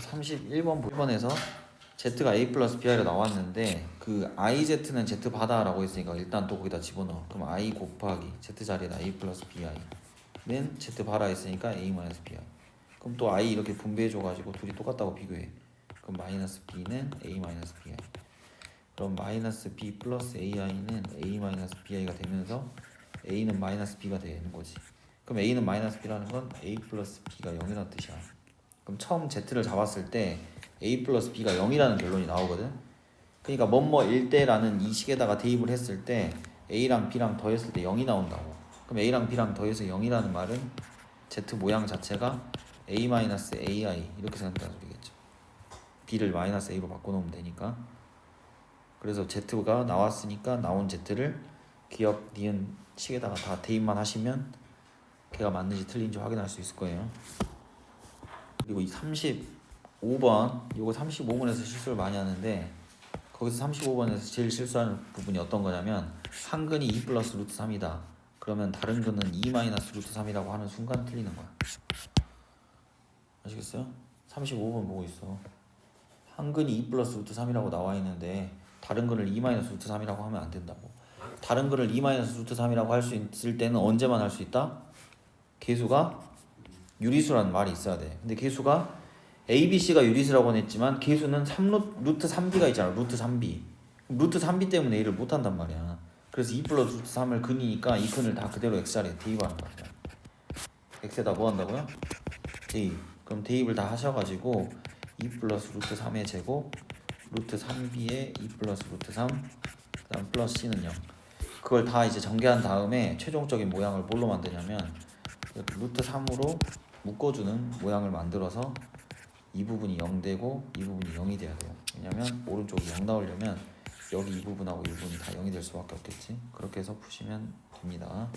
31번 1번에서 z가 a 플러스 bi로 나왔는데 그 iz는 z 바다라고 했으니까 일단 또 거기다 집어넣어. 그럼 i 곱하기 z 자리에다 a 플러스 bi는 z 바라 했으니까 a 마이너스 bi. 그럼 또 i 이렇게 분배해줘가지고 둘이 똑같다고 비교해. 그럼 마이너스 b는 a 마이너스 bi. 그럼 마이너스 b 플러스 ai는 a 마이너스 bi가 되면서 a는 마이너스 b가 되는 거지. 그럼 a는 마이너스 b라는 건 a 플러스 b가 0이라는 뜻이야 그럼 처음 z를 잡았을 때 a 플러스 b가 0이라는 결론이 나오거든. 그러니까 뭐뭐일 때라는 이 식에다가 대입을 했을 때 a랑 b랑 더했을 때 0이 나온다고. 그럼 a랑 b랑 더해서 0이라는 말은 z 모양 자체가 a 마이너스 ai 이렇게 생각한다는 소리겠죠. B를 마이너스 a로 바꿔놓으면 되니까. 그래서 z가 나왔으니까 나온 z를 기억 니은 식에다가 다 대입만 하시면 걔가 맞는지 틀린지 확인할 수 있을 거예요 그리고 이 35번 이거 35번에서 실수를 많이 하는데 거기서 35번에서 제일 실수하는 부분이 어떤 거냐면 한 근이 2 플러스 루트 3이다 그러면 다른 근은 2 마이너스 루트 3이라고 하는 순간 틀리는 거야 아시겠어요? 35번 보고 있어 한 근이 2 플러스 루트 3이라고 나와 있는데 다른 근을 2 마이너스 루트 3이라고 하면 안 된다고 다른 근을 2 마이너스 루트 3이라고 할 수 있을 때는 언제만 할 수 있다? 개수가 유리수라는 말이 있어야 돼. 근데 개수가 A, B, C가 유리수라고 했지만 개수는 3 루트 3B가 있잖아. 루트 3B. 루트 3B 때문에 A를 못 한단 말이야. 그래서 2 플러스 루트 3을 근이니까 이 근을 다 그대로 X자리에 대입하는 거야. X에다 뭐 한다고요? 대입. 그럼 대입을 다 하셔가지고 2 플러스 루트 3의 제곱 루트 3B의 2 플러스 루트 3 그다음 플러스 C는 0. 그걸 다 이제 전개한 다음에 최종적인 모양을 뭘로 만드냐면 루트 3으로 묶어주는 모양을 만들어서 이 부분이 0 되고 이 부분이 0이 돼야 돼요. 왜냐면 오른쪽이 0 나오려면 여기 이 부분하고 이 부분이 다 0이 될 수밖에 없겠지. 그렇게 해서 푸시면 됩니다.